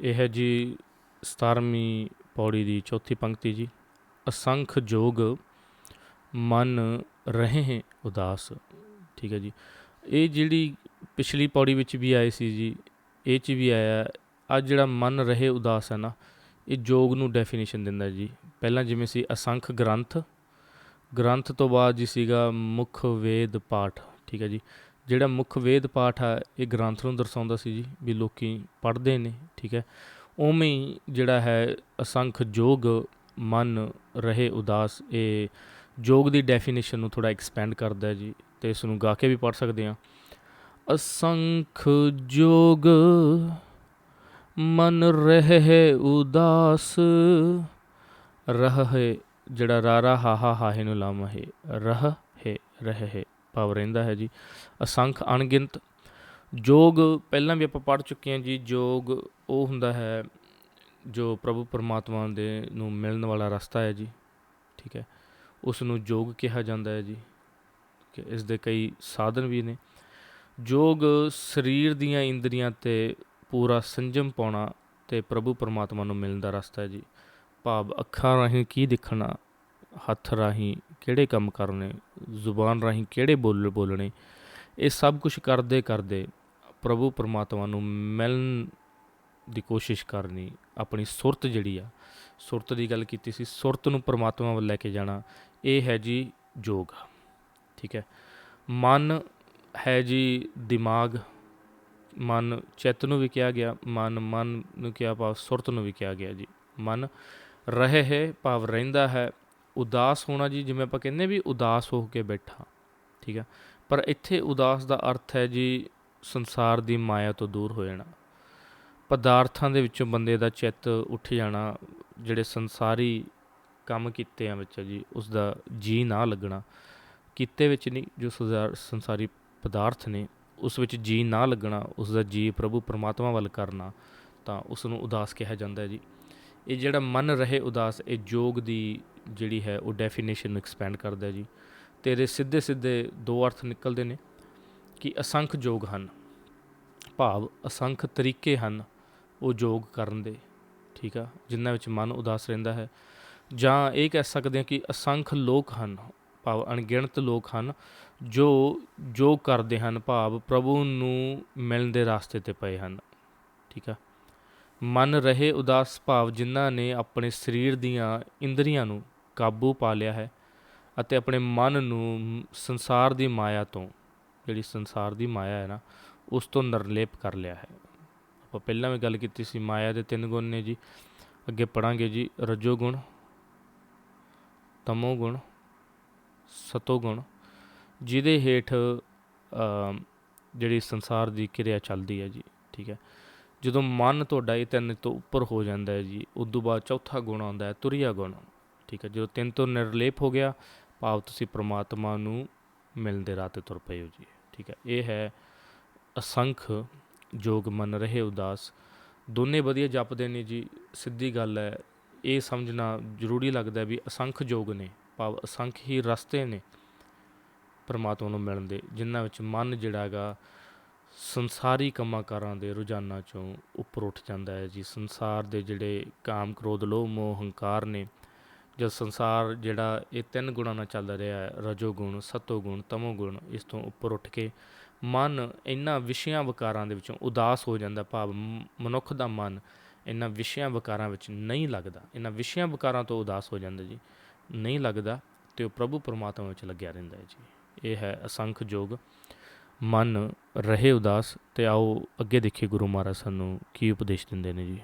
ਇਹ ਹੈ ਜੀ 17ਵੀਂ ਪੌੜੀ ਦੀ ਚੌਥੀ ਪੰਕਤੀ ਜੀ। ਅਸੰਖ ਜੋਗ ਮਨ ਰਹੇ ਹੈ ਉਦਾਸ। ਠੀਕ ਹੈ ਜੀ। ਇਹ ਜਿਹੜੀ ਪਿਛਲੀ ਪੌੜੀ ਵਿੱਚ ਵੀ ਆਈ ਸੀ ਜੀ, ਇਹ ਚ ਵੀ ਆਇਆ, ਅੱਜ ਜਿਹੜਾ ਮਨ ਰਹੇ ਉਦਾਸ ਹੈ ਨਾ, ਇਹ ਜੋਗ ਨੂੰ ਡੈਫੀਨੇਸ਼ਨ ਦਿੰਦਾ ਜੀ। ਪਹਿਲਾਂ ਜਿਵੇਂ ਸੀ ਅਸੰਖ ਗ੍ਰੰਥ ਗ੍ਰੰਥ ਤੋਂ ਬਾਅਦ ਜੀ ਸੀਗਾ ਮੁੱਖ ਵੇਦ ਪਾਠ। ਠੀਕ ਹੈ ਜੀ। ਜਿਹੜਾ ਮੁੱਖ ਵੇਦ ਪਾਠ ਆ, ਇਹ ਗ੍ਰੰਥ ਨੂੰ ਦਰਸਾਉਂਦਾ ਸੀ ਜੀ ਵੀ ਲੋਕੀ ਪੜ੍ਹਦੇ ਨੇ, ਠੀਕ ਹੈ। ਉਵੇਂ ਹੀ ਜਿਹੜਾ ਹੈ ਅਸੰਖ ਜੋਗ, ਮਨ ਰਹੇ ਉਦਾਸ, ਇਹ ਜੋਗ ਦੀ ਡੈਫੀਨੇਸ਼ਨ ਨੂੰ ਥੋੜਾ ਐਕਸਪੈਂਡ ਕਰਦਾ ਹੈ ਜੀ ਤੇ ਇਸ ਨੂੰ ਗਾ ਕੇ ਵੀ ਪੜ੍ਹ ਸਕਦੇ ਹਾਂ। ਅਸੰਖ ਜੋਗ, ਮਨ ਰਹੇ ਉਦਾਸ, ਰਹੇ ਜਿਹੜਾ ਰਾਰਾ ਹਾਹਾ ਹਾਹੇ ਨੂੰ ਲਾਮ ਹੈ, ਰਹ ਹੈ, ਰਹਿ ਹੈ। ਭਾਵ ਰਹਿੰਦਾ ਹੈ ਜੀ। ਅਸੰਖ ਅਣਗਿਣਤ ਜੋਗ ਪਹਿਲਾਂ ਵੀ ਆਪਾਂ ਪੜ੍ਹ ਚੁੱਕੇ ਹਾਂ ਜੀ। ਜੋਗ ਉਹ ਹੁੰਦਾ ਹੈ ਜੋ ਪ੍ਰਭੂ ਪਰਮਾਤਮਾ ਦੇ ਨੂੰ ਮਿਲਣ ਵਾਲਾ ਰਸਤਾ ਹੈ ਜੀ। ਠੀਕ ਹੈ। ਉਸ ਨੂੰ ਜੋਗ ਕਿਹਾ ਜਾਂਦਾ ਹੈ ਜੀ। ਕਿ ਇਸ ਦੇ ਕਈ ਸਾਧਨ ਵੀ ਨੇ। ਜੋਗ ਸਰੀਰ ਦੀਆਂ ਇੰਦਰੀਆਂ ਤੇ ਪੂਰਾ ਸੰਜਮ ਪਾਉਣਾ ਤੇ ਪ੍ਰਭੂ ਪਰਮਾਤਮਾ ਨੂੰ ਮਿਲਣ ਦਾ ਰਸਤਾ ਹੈ ਜੀ। ਭਾਵ ਅੱਖਾਂ ਰਾਹੀਂ ਕੀ ਦੇਖਣਾ, ਹੱਥ ਰਾਹੀਂ ਕਿਹੜੇ ਕੰਮ ਕਰਨੇ ਜ਼ੁਬਾਨ ਰਾਹੀਂ ਕਿਹੜੇ ਬੋਲ, ਬੋਲਣੇ? ਇਹ ਸਭ ਕੁਝ ਕਰਦੇ ਕਰਦੇ ਪ੍ਰਭੂ ਪਰਮਾਤਮਾ ਨੂੰ ਮਿਲਣ ਦੀ ਕੋਸ਼ਿਸ਼ ਕਰਨੀ ਆਪਣੀ ਸੁਰਤ ਜਿਹੜੀ ਆ, ਸੁਰਤ ਦੀ ਗੱਲ ਕੀਤੀ ਸੀ, ਸੁਰਤ ਨੂੰ ਪਰਮਾਤਮਾ ਵੱਲ ਲੈ ਕੇ ਜਾਣਾ, ਇਹ ਹੈ ਜੀ ਯੋਗ ਠੀਕ ਹੈ? ਮਨ ਹੈ ਜੀ ਦਿਮਾਗ, ਮਨ ਚਿੱਤ ਨੂੰ ਵੀ ਕਿਹਾ ਗਿਆ, ਮਨ ਮਨ ਨੂੰ ਕਿਹਾ ਭਾਵ ਸੁਰਤ ਨੂੰ ਵੀ ਕਿਹਾ ਗਿਆ ਜੀ। ਮਨ ਰਹੇ ਹੈ, ਭਾਵ ਰਹਿੰਦਾ ਹੈ ਉਦਾਸ ਹੋਣਾ ਜੀ, ਜਿਵੇਂ ਆਪਾਂ ਕਹਿੰਦੇ ਵੀ ਉਦਾਸ ਹੋ ਕੇ ਬੈਠਾ, ਠੀਕ ਹੈ। ਪਰ ਇੱਥੇ ਉਦਾਸ ਦਾ ਅਰਥ ਹੈ ਜੀ, ਸੰਸਾਰ ਦੀ ਮਾਇਆ ਤੋਂ ਦੂਰ ਹੋ ਜਾਣਾ। ਪਦਾਰਥਾਂ ਦੇ ਵਿੱਚੋਂ ਬੰਦੇ ਦਾ ਚਿੱਤ ਉੱਠ ਜਾਣਾ, ਜਿਹੜੇ ਸੰਸਾਰੀ ਕੰਮ ਕੀਤੇ ਆ ਵਿੱਚ ਜੀ, ਉਸ ਦਾ ਜੀ ਨਾ ਲੱਗਣਾ। ਕੀਤੇ ਵਿੱਚ ਨਹੀਂ, ਜੋ ਸੰਸਾਰੀ ਪਦਾਰਥ ਨੇ, ਉਸ ਵਿੱਚ ਜੀ ਨਾ ਲੱਗਣਾ, ਉਸ ਦਾ ਜੀ ਪ੍ਰਭੂ ਪਰਮਾਤਮਾ ਵੱਲ ਕਰਨਾ, ਤਾਂ ਉਸ ਨੂੰ ਉਦਾਸ ਕਿਹਾ ਜਾਂਦਾ ਹੈ ਜੀ। ਇਹ ਜਿਹੜਾ ਮਨ ਰਹੇ ਉਦਾਸ, ਇਹ ਯੋਗ ਦੀ ਜਿਹੜੀ ਹੈ ਉਹ ਡੈਫੀਨੇਸ਼ਨ ਨੂੰ ਐਕਸਪੈਂਡ ਕਰਦਾ ਜੀ। ਤੇ ਇਹਦੇ ਸਿੱਧੇ ਸਿੱਧੇ ਦੋ ਅਰਥ ਨਿਕਲਦੇ ਨੇ ਕਿ ਅਸੰਖ ਯੋਗ ਹਨ, ਭਾਵ ਅਸੰਖ ਤਰੀਕੇ ਹਨ ਉਹ ਯੋਗ ਕਰਨ ਦੇ, ਠੀਕ ਆ? ਜਿਨ੍ਹਾਂ ਵਿੱਚ ਮਨ ਉਦਾਸ ਰਹਿੰਦਾ ਹੈ। ਜਾਂ ਇਹ ਕਹਿ ਸਕਦੇ ਹਾਂ ਕਿ ਅਸੰਖ ਲੋਕ ਹਨ, ਭਾਵ ਅਣਗਿਣਤ ਲੋਕ ਹਨ, ਜੋ ਜੋ ਕਰਦੇ ਹਨ, ਭਾਵ ਪ੍ਰਭੂ ਨੂੰ ਮਿਲਣ ਦੇ ਰਾਸਤੇ ਤੇ ਪਏ ਹਨ, ਠੀਕ ਆ? ਮਨ ਰਹੇ ਉਦਾਸ ਭਾਵ ਜਿਨ੍ਹਾਂ ਨੇ ਆਪਣੇ ਸਰੀਰ ਦੀਆਂ ਇੰਦਰੀਆਂ ਨੂੰ ਕਾਬੂ ਪਾ ਲਿਆ ਹੈ ਅਤੇ ਆਪਣੇ ਮਨ ਨੂੰ ਸੰਸਾਰ ਦੀ ਮਾਇਆ ਤੋਂ, ਜਿਹੜੀ ਸੰਸਾਰ ਦੀ ਮਾਇਆ ਹੈ ਨਾ, ਉਸ ਤੋਂ ਨਿਰਲੇਪ ਕਰ ਲਿਆ ਹੈ। ਆਪਾਂ ਪਹਿਲਾਂ ਵੀ ਗੱਲ ਕੀਤੀ ਸੀ ਮਾਇਆ ਦੇ ਤਿੰਨ ਗੁਣ ਨੇ ਜੀ। ਅੱਗੇ ਪੜਾਂਗੇ ਜੀ ਰਜੋ ਗੁਣ, ਤਮੋ ਗੁਣ, ਸਤੋ ਗੁਣ, ਜਿਹਦੇ ਹੇਠ ਜਿਹੜੀ ਸੰਸਾਰ ਦੀ ਕਿਰਿਆ ਚੱਲਦੀ ਹੈ ਜੀ, ਠੀਕ ਹੈ। ਜਦੋਂ ਮਨ ਤੁਹਾਡਾ ਇਹ ਤਿੰਨ ਤੋਂ ਉੱਪਰ ਹੋ ਜਾਂਦਾ ਹੈ ਜੀ ਉਸ ਤੋਂ ਬਾਅਦ ਚੌਥਾ ਗੁਣ ਆਉਂਦਾ ਹੈ, ਤੁਰਿਆ ਗੁਣ। ਠੀਕ ਹੈ, ਜਦੋਂ ਤਿੰਨ ਤੋਂ ਨਿਰਲੇਪ ਹੋ ਗਿਆ, ਭਾਵ ਤੁਸੀਂ ਪ੍ਰਮਾਤਮਾ ਨੂੰ ਮਿਲਣ ਦੇ ਰਾਹ ਤੇ ਤੁਰ ਪਏ ਹੋ ਜੀ। ਠੀਕ ਹੈ, ਇਹ ਹੈ ਅਸੰਖ ਜੋਗ ਮਨ ਰਹੇ ਉਦਾਸ। ਦੋਨੇ ਵਧੀਆ ਜਪਦੇ ਨੇ ਜੀ, ਸਿੱਧੀ ਗੱਲ ਹੈ, ਇਹ ਸਮਝਣਾ ਜ਼ਰੂਰੀ ਲੱਗਦਾ ਵੀ ਅਸੰਖ ਜੋਗ ਨੇ, ਭਾਵ ਅਸੰਖ ਹੀ ਰਸਤੇ ਨੇ ਪਰਮਾਤਮਾ ਨੂੰ ਮਿਲਣ ਦੇ, ਜਿਨ੍ਹਾਂ ਵਿੱਚ ਮਨ ਜਿਹੜਾ ਹੈਗਾ ਸੰਸਾਰੀ ਕੰਮਾਂ ਕਾਰਾਂ ਦੇ ਰੁਝਾਨਾਂ ਚੋਂ ਉੱਪਰ ਉੱਠ ਜਾਂਦਾ ਹੈ ਜੀ। ਸੰਸਾਰ ਦੇ ਜਿਹੜੇ ਕਾਮ ਕ੍ਰੋਧ ਲੋਭ, ਮੋਹ, ਹੰਕਾਰ ਨੇ ਜਦ ਸੰਸਾਰ ਜਿਹੜਾ ਇਹ ਤਿੰਨ ਗੁਣਾਂ ਨਾਲ ਚੱਲਦਾ ਰਿਹਾ ਹੈ, ਰਜੋ ਗੁਣ, ਸਤੋ ਗੁਣ, ਤਮੋ ਗੁਣ, ਇਸ ਤੋਂ ਉੱਪਰ ਉੱਠ ਕੇ ਮਨ ਇਹਨਾਂ ਵਿਸ਼ਿਆਂ ਵਿਕਾਰਾਂ ਦੇ ਵਿੱਚੋਂ ਉਦਾਸ ਹੋ ਜਾਂਦਾ, ਭਾਵ ਮਨੁੱਖ ਦਾ ਮਨ ਇਹਨਾਂ ਵਿਸ਼ਿਆਂ ਵਿਕਾਰਾਂ ਵਿੱਚ ਨਹੀਂ ਲੱਗਦਾ। ਇਹਨਾਂ ਵਿਸ਼ਿਆਂ ਵਿਕਾਰਾਂ ਤੋਂ ਉਦਾਸ ਹੋ ਜਾਂਦਾ ਜੀ, ਨਹੀਂ ਲੱਗਦਾ ਤੇ ਉਹ ਪ੍ਰਭੂ ਪਰਮਾਤਮਾ ਵਿੱਚ ਲੱਗਿਆ ਰਹਿੰਦਾ ਹੈ ਜੀ। ਇਹ ਹੈ ਅਸੰਖ ਜੋਗ। ਮਨ ਰਹੇ ਉਦਾਸ ਤੇ ਆਓ ਅੱਗੇ ਦੇਖੀਏ ਗੁਰੂ ਮਹਾਰਾਜ ਸਾਨੂੰ ਕੀ ਉਪਦੇਸ਼ ਦਿੰਦੇ ਨੇ ਜੀ।